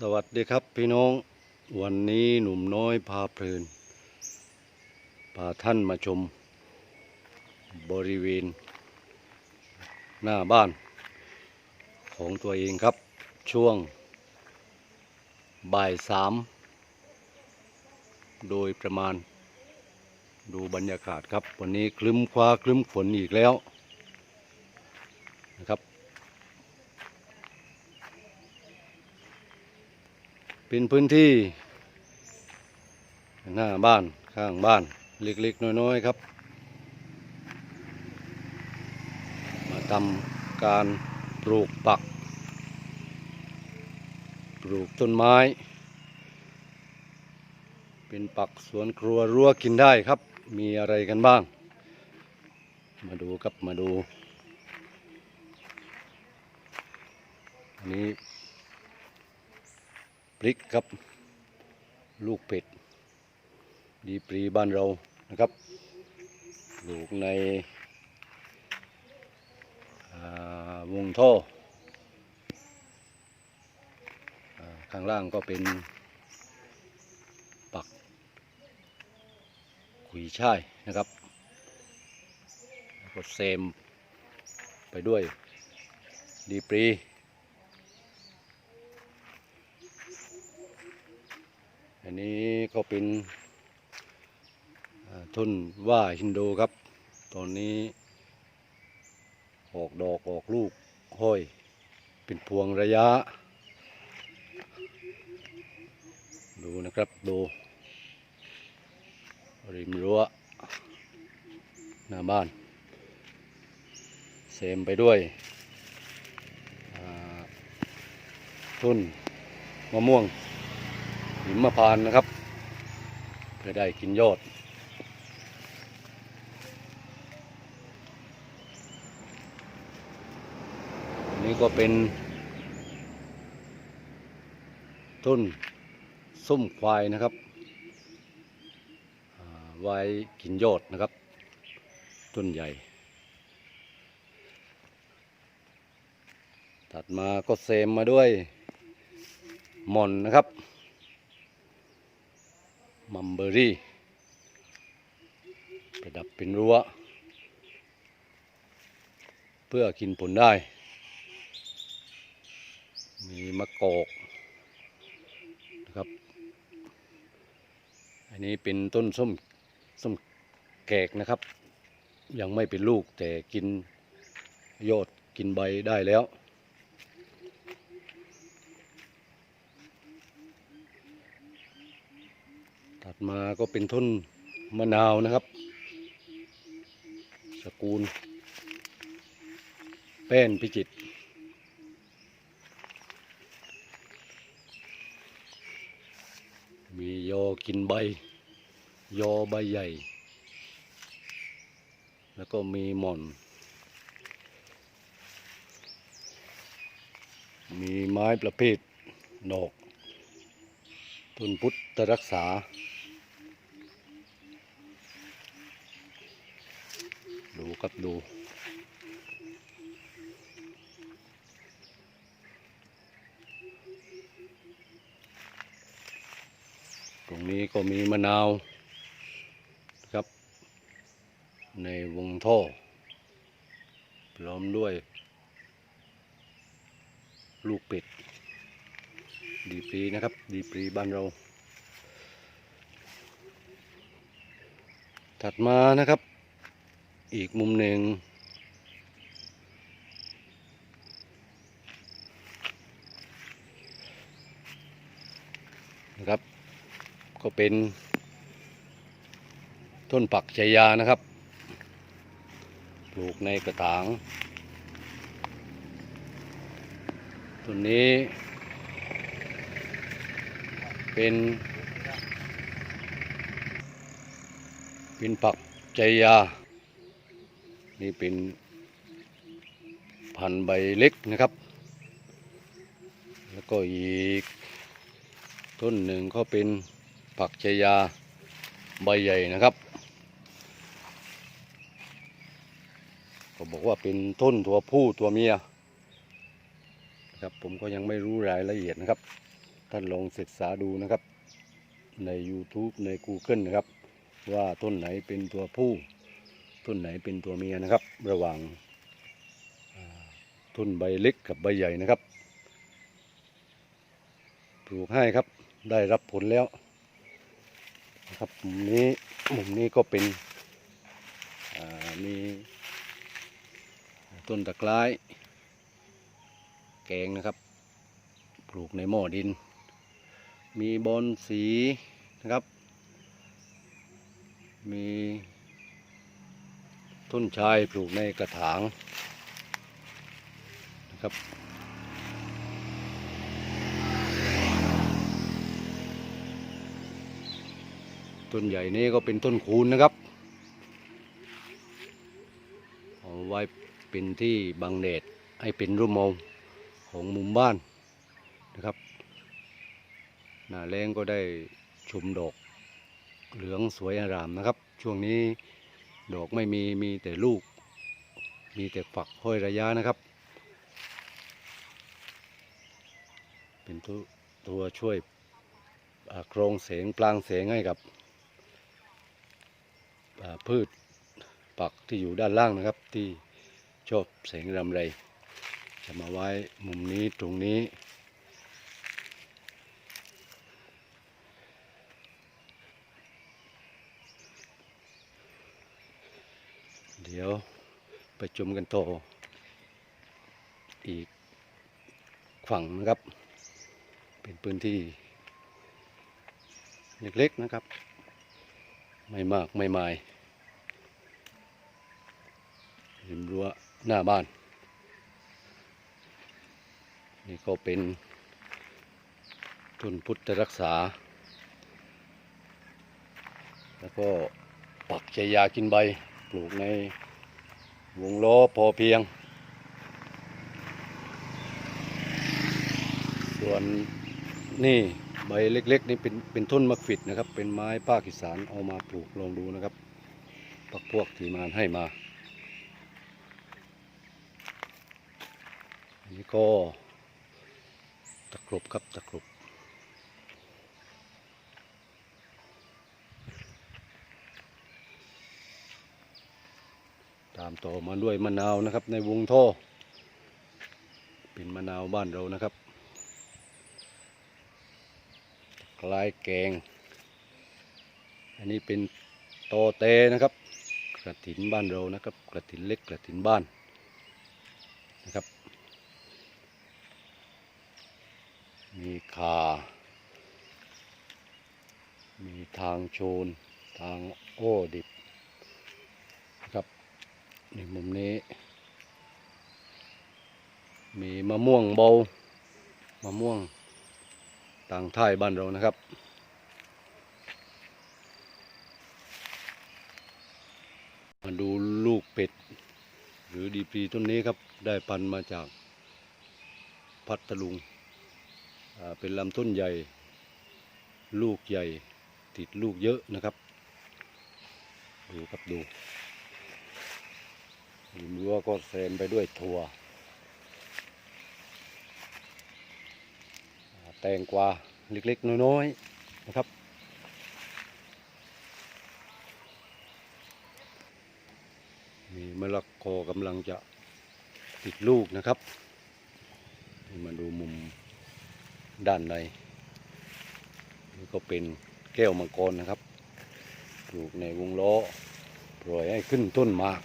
สวัสดีครับพี่น้องวันนี้หนุ่มน้อยพาเพลินพาท่านมาชม บริเวณ หน้าบ้าน ของตัวเองครับ ช่วง บ่ายสามโดยประมาณ ดูบรรยากาศครับ วันนี้คลึ้มคว้าคลึ้มฝนอีกแล้วนะครับ เป็นพื้นที่ หน้าบ้านข้างบ้านเล็กๆน้อยๆครับ มาทำการปลูกปัก ปลูกต้นไม้ เป็นปักสวนครัวรั้วกินได้ครับ มีอะไรกันบ้าง มาดูครับมาดูอันนี้ ริกครับ ลูกเป็ด ดีปรีบ้านเรานะครับปลูกในวงท่อข้างล่างก็เป็นปักขุยช่ายนะครับก็เซมไปด้วยดีปรี อันนี้ก็เป็นทุนว่าฮินโดครับ ตอนนี้ ออกดอกออกลูกห้อย เป็นพวงระยะ ดูนะครับดูริมรั้วหน้าบ้านเสมไปด้วยทุนมะม่วง หิมพานนะครับ เพื่อได้กินยอดนนี้ก็เป็น ต้นส้มควายนะครับไว้กินยอดนะครับ ต้นใหญ่ถัดมาก็เซมมาด้วยหม่อนนะครับ มัมเบอรี่ ประดับเป็นรั้ว เพื่อกินผลได้ มีมะกอกนะครับ อันนี้เป็นต้นส้มส้มแกกนะครับ ยังไม่เป็นลูกแต่กินยอดกินใบได้แล้ว ดมาก็เป็นต้นมะนาวนะครับสกุลแป้นพิจิตมียอกินใบ ยอใบใหญ่ แล้วก็มีหม่อน มีไม้ประเภทดอก ต้นพุทธรักษา ดูครับดู ตรงนี้ก็มีมะนาวครับ ในวงท่อ พร้อมด้วย ลูกเป็ด ดีปรีนะครับ ดีปรีบ้านเรา ถัดมานะครับ อีกมุมหนึ่งนะครับ ก็เป็น ต้นปักชายานะครับ ปลูกในกระถาง ต้นนี้ เป็นเป็นปักใจยา นี่เป็นพันใบเล็กนะครับ แล้วก็อีก ต้นหนึ่งก็เป็นปักใจยาใบใหญ่นะครับก็บอกว่าเป็นต้นตัวผู้ตัวเมียครับผมก็ยังไม่รู้รายละเอียดนะครับ ท่านลองศึกษาดูนะครับ ใน YouTube ใน Google นะครับ ว่าต้นไหนเป็นตัวผู้ ต้นไหนเป็นตัวเมียนะครับ ระหว่างอ่าต้นใบเล็กกับใบใหญ่นะครับ ปลูกให้ครับ ได้รับผลแล้วนะครับมุมนี้มุมนี้ก็เป็นมีต้นตะไคร้แกงนะครับ ปลูกในหม้อดิน มีบอนสีนะครับ มี ต้นชายปลูกในกระถางนะครับ ต้นใหญ่นี้ก็เป็นต้นคูนนะครับ เอาไว้เป็นที่บังแดดให้เป็นร่มเงาของมุมบ้านนะครับหน้าแรงก็ได้ชมดอกเหลืองสวยอารามนะครับ ช่วงนี้ ดอกไม่มีมีแต่ลูก มีแต่ฝักห้อยระยะนะครับ เป็นตัวตัวช่วยโครงแสงปลางแสงให้กับพืชปักที่อยู่ด้านล่างนะครับที่ชอบแสงรำไร จะมาไว้มุมนี้ตรงนี้ ดี๋ยวไปชมกันต่ออีกฝั่งนะครับ เป็นพื้นที่ เล็กๆนะครับ ไม่มากไม่มายริมรั้วหน้าบ้าน นี่ก็เป็นต้นพุทธรักษา แล้วก็ปักชายากินใบ ลูกในวงล้อพอเพียง ส่วนนี่ใบเล็กๆนี่เป็นเป็นต้นมะขวิดนะครับ เป็นไม้ภาคอีสานเอามาปลูกลองดูนะครับปักพวกที่มานให้มาอันนี้ก็ตะกรบครับตะกรบามต่อมาด้วยมะนาวนะครับ ในวงท่อ เป็นมะนาวบ้านเรานะครับ คล้ายแกง อันนี้เป็นโตเตนะครับ กระถินบ้านเรานะครับ กระถินเล็กกระถินบ้านนะครับ มีคามีทางโชน ทางโอ้ดิบ นี่มุมนี้ มีมะม่วงเบามะม่วงต่างท่ายบ้านเรานะครับ มาดูลูกเป็ด หรือดีปีต้นนี้ครับ ได้พันมาจากพัทลุง เป็นลำต้นใหญ่ ลูกใหญ่ ติดลูกเยอะนะครับ ดูครับดู ริมรั้วก็แซมไปด้วยถั่วแตงกวาเล็กๆ น้อยๆ นะครับ มีมะละกอกำลังจะติดลูกนะครับ มาดูมุมด้านในนี่ก็เป็นแก้วมังกรนะครับ ปลูกในวงล้อปล่อยให้ขึ้นต้นมาก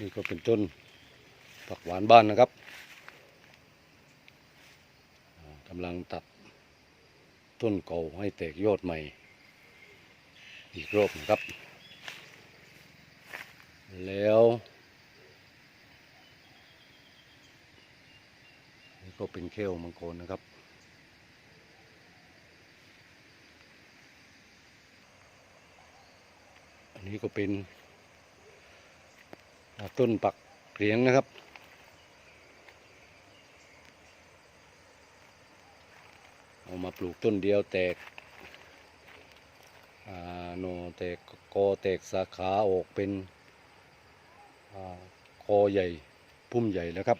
นี่ก็เป็นต้นผักหวานบ้านนะครับกำลังตัดต้นเก่าให้แตกยอดใหม่ อีกรอบนะครับ แล้วนี่ก็เป็นแก้วมังกรนะครับอันนี้ก็เป็น ต้นปักเหลียงนะครับ เอามาปลูกต้นเดียวแตกโหนแตกกอแตกสาขาออกเป็นออใหญ่พุ่มใหญ่แล้วครับ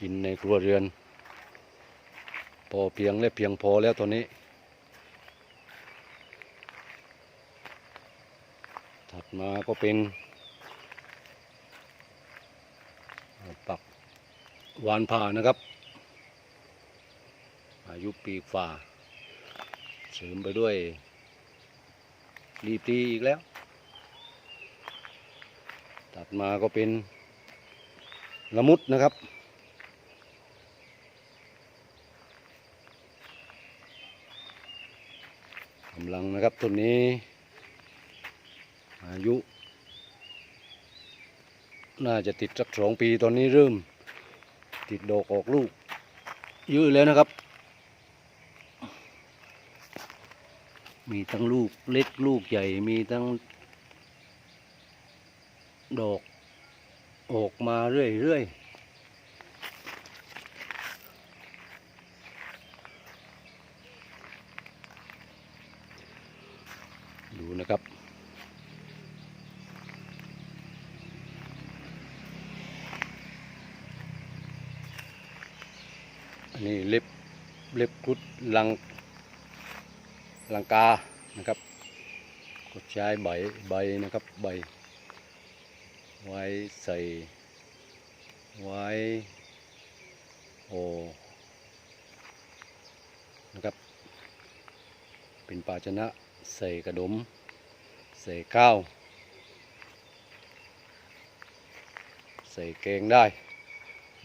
กินในครัวเรือน พอเพียงและเพียงพอแล้วตอนนี้ ถัดมาก็เป็นปักวานผ่านะครับ อายุปีกฝ่าเสริมไปด้วยรีตีอีกแล้ว ตัดมาก็เป็นละมุดนะครับกำลังนะครับต้นนี้ อายุ น่าจะติดสักสองปีตอนนี้เริ่ม ติดดอกออกลูกเยอะแล้วนะครับ มีทั้งลูกเล็กลูกใหญ่มีทั้ง ดอกออกมาเรื่อยๆ ดูนะครับ อันนี้เล็บเล็บครุดลังลังกานะครับก็ใช้ใบใบนะครับใบ ไว้ใส่ ไว้โอนะครับ เป็นภาชนะใส่กระดม ใส่ข้าว ใส่แกงได้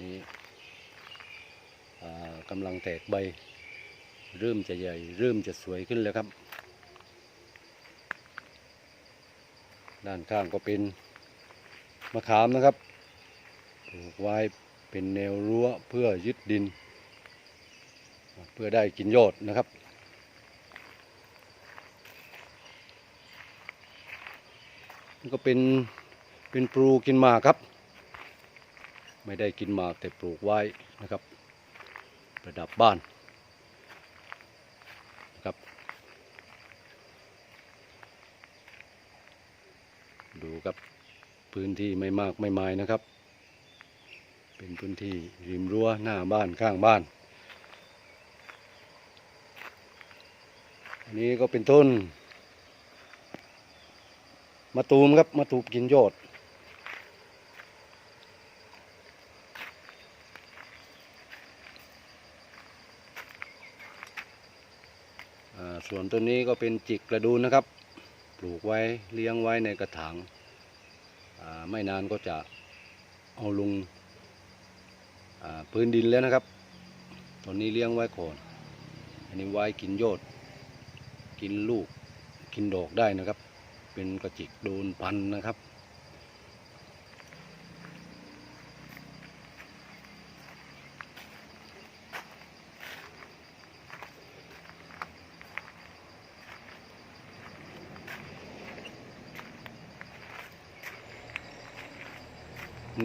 นี่ กำลังแตกใบ เริ่มจะใหญ่ เริ่มจะสวยขึ้นแล้วครับ ด้านข้างก็เป็นมะขามนะครับปลูกไว้เป็นแนวรั้วเพื่อยึดดิน เพื่อได้กินยอดนะครับนี่ก็เป็นเป็นปลูกกินหมากครับ ไม่ได้กินหมากแต่ปลูกไว้นะครับ ระดับบ้านนะครับ ดูครับพื้นที่ไม่มากไม่ไม้นะครับ เป็นพื้นที่ริมรั้วหน้าบ้านข้างบ้าน อันนี้ก็เป็นต้นมะตูมครับมะตูมกินยอด ส่วนต้นนี้ก็เป็นจิกกระดูนนะครับ ปลูกไว้เลี้ยงไว้ในกระถางไม่นานก็จะเอาลงพื้นดินแล้วนะครับ ตอนนี้เลี้ยงไว้ก่อน อันนี้ไว้กินยอด กินลูก กินดอกได้นะครับ เป็นกระจิกโดนพันนะครับ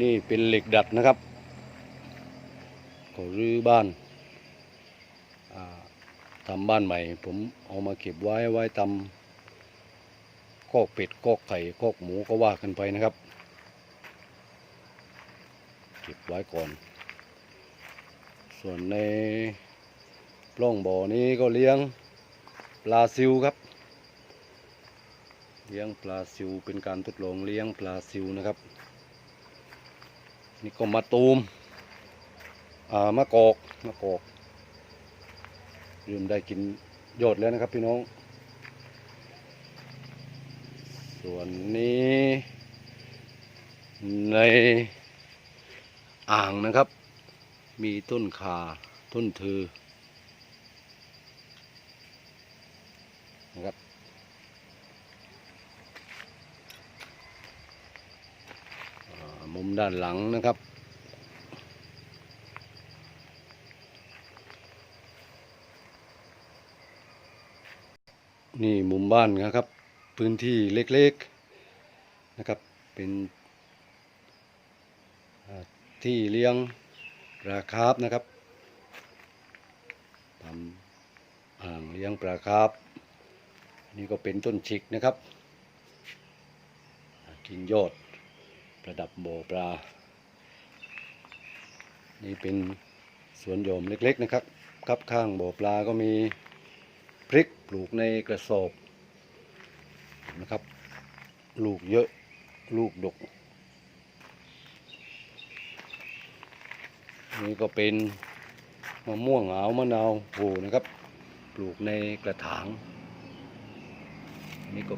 นี่เป็นเหล็กดัดนะครับก็รื้อบ้านาทำบ้านใหม่ ผมเอามาเก็บไว้ไว้ทำคอกเป็ดคอกไก่คอกหมูก็ว่ากันไปนะครับ เก็บไว้ก่อน ส่วนในร่องบ่อนี้ก็เลี้ยงปลาซิวครับ เลี้ยงปลาซิวเป็นการทดลองเลี้ยงปลาซิวนะครับ นี่ก็มาตูมอ่ามะกอกมะกอกเริ่มได้กินยอดแล้วนะครับพี่น้อง ส่วนนี้ ในอ่างนะครับ มีต้นขาต้นถือนะครับ อ่า มุมด้านหลังนะครับ นี่มุมบ้านนะครับ พื้นที่เล็กๆนะครับ เป็นที่เลี้ยงปลาคาร์ฟนะครับทำอ่างเลี้ยงปลาคาร์ฟนี่ก็เป็นต้นชิกนะครับ กิ่งยอด ประดับโบปลา นี่เป็นสวนโยมเล็กๆนะครับครับข้างโบปลาก็มีพริกปลูกในกระสอบนะครับ ลูกเยอะลูกดก นี่ก็เป็นมะม่วงหาวมะนาวโหนะครับ ปลูกในกระถาง นี่ก็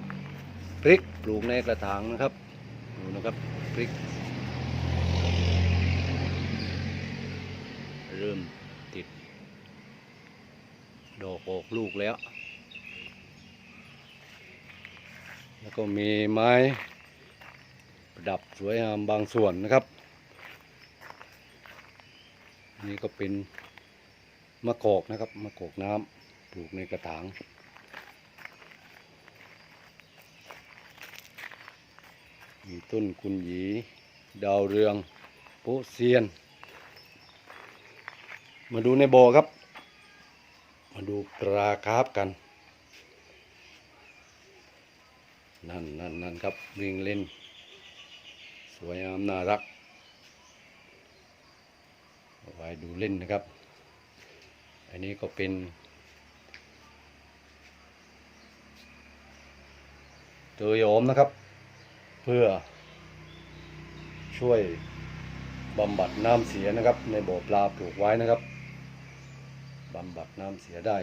พริกปลูกในกระถางนะครับดูนะครับ ริก เริ่มติด ดอกออกลูกแล้ว แล้วก็มีไม้ประดับสวยงามบางส่วนนะครับ นี่ก็เป็นมะกอกนะครับ มะกอกน้ำปลูกในกระถาง ต้นกุนหยี ดาวเรืองโปเซียน มาดูในบ่อครับ มาดูปลาคาร์ฟกัน นั่นนั่นนั่นครับวิ่งเล่น สวยงามน่ารักไว้ดูเล่นนะครับ อันนี้ก็เป็นเตยโอมนะครับ เพื่อ ช่วยบำบัดน้ำเสียนะครับ ในบ่อปลาปลูกไว้นะครับบำบัดน้ำเสียได้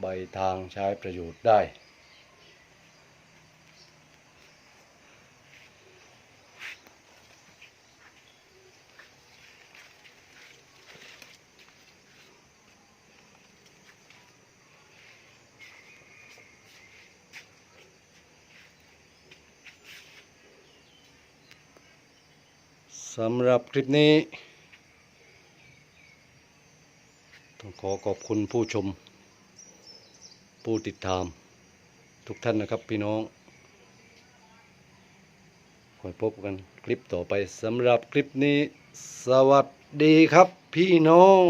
ใบทางใช้ประโยชน์ได้ สำหรับคลิปนี้ ต้องขอขอบคุณผู้ชม ผู้ติดตาม ทุกท่านนะครับพี่น้องคอยพบกันคลิปต่อไปสำหรับคลิปนี้ สวัสดีครับพี่น้อง